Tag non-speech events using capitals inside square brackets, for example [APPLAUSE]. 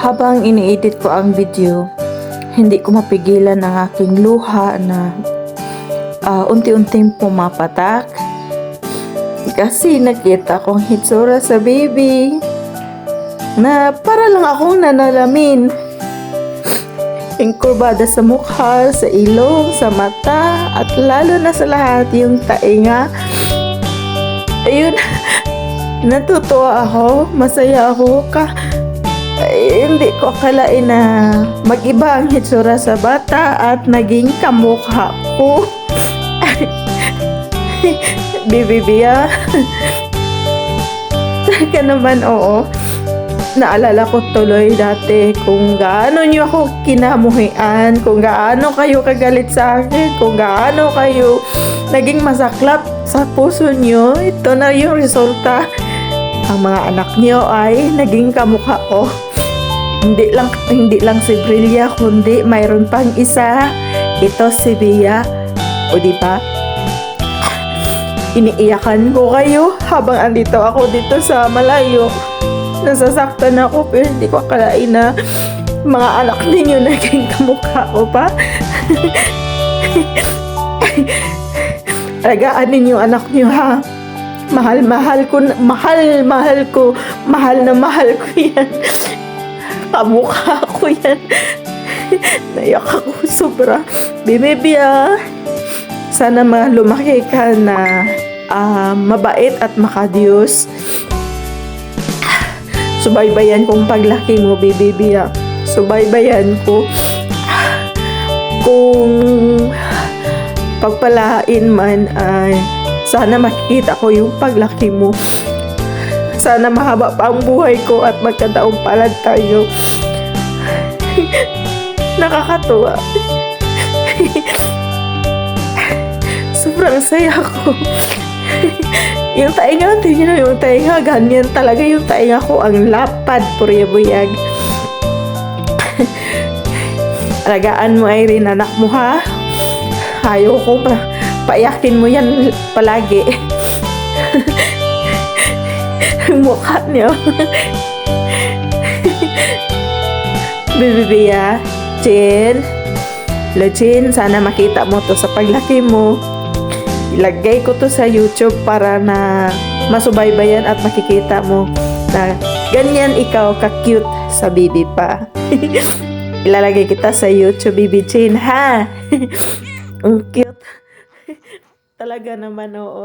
Habang ini-edit ko ang video, hindi ko mapigilan ang aking luha na ah, unti-unting pumapatak. Kasi nakita kong hitsura sa baby na para lang akong nanalamin. Inkurbada sa mukha, sa ilong, sa mata, at lalo na sa lahat yung tainga. Ayun, [LAUGHS] natutuwa ako, masaya ako ka. Ay, hindi ko akalain na mag-iba ang hitsura sa bata at naging kamukha ko. [LAUGHS] Bibibia. Talaga naman, oo. Naalala ko tuloy dati kung gaano niyo ako kinamuhian, kung gaano kayo kagalit sa akin, kung gaano kayo naging masaklap sa puso niyo. Ito na yung resulta. Ang mga anak niyo ay naging kamukha ko. Hindi lang hindi lang si Brillia kundi mayroon pang isa. Ito si Bia. O di ba? Iniiyakan ko kayo habang andito ako dito sa malayo. Nasasaktan ako pero hindi ko akalain na mga anak ninyo naging kamukha ko pa. Alagaan ninyo anak niyo ha. Mahal, mahal ko, mahal, mahal ko, mahal na mahal ko yan. Kamukha ko yan. Naiyak ako sobra. Baby, ah. Sana ma lumaki ka na ah, mabait at makadiyos. Subaybayan kong paglaki mo, baby, ah. Subaybayan ko. Kung pagpalain man ay sana makikita ko yung paglaki mo. Sana mahaba pa ang buhay ko at magkadaong palad tayo. [LAUGHS] Nakakatuwa. Sobrang saya ko. yung tainga, tingnan mo yung tainga, ganyan talaga yung tainga ko. Ang lapad, purya-buyag. Alagaan mo, Irene, anak mo ha. Ayaw ko pa. Paiyakin mo yan palagi. [LAUGHS] Mukha niya. Bibibia, Jen. Lo, Jen, sana makita mo to sa paglaki mo. Ilagay ko to sa YouTube para na masubaybayan at makikita mo na ganyan ikaw ka-cute sa baby pa. [LAUGHS] Ilalagay kita sa YouTube, baby Jen, ha? [LAUGHS] Ang cute. [LAUGHS] Talaga naman, oo.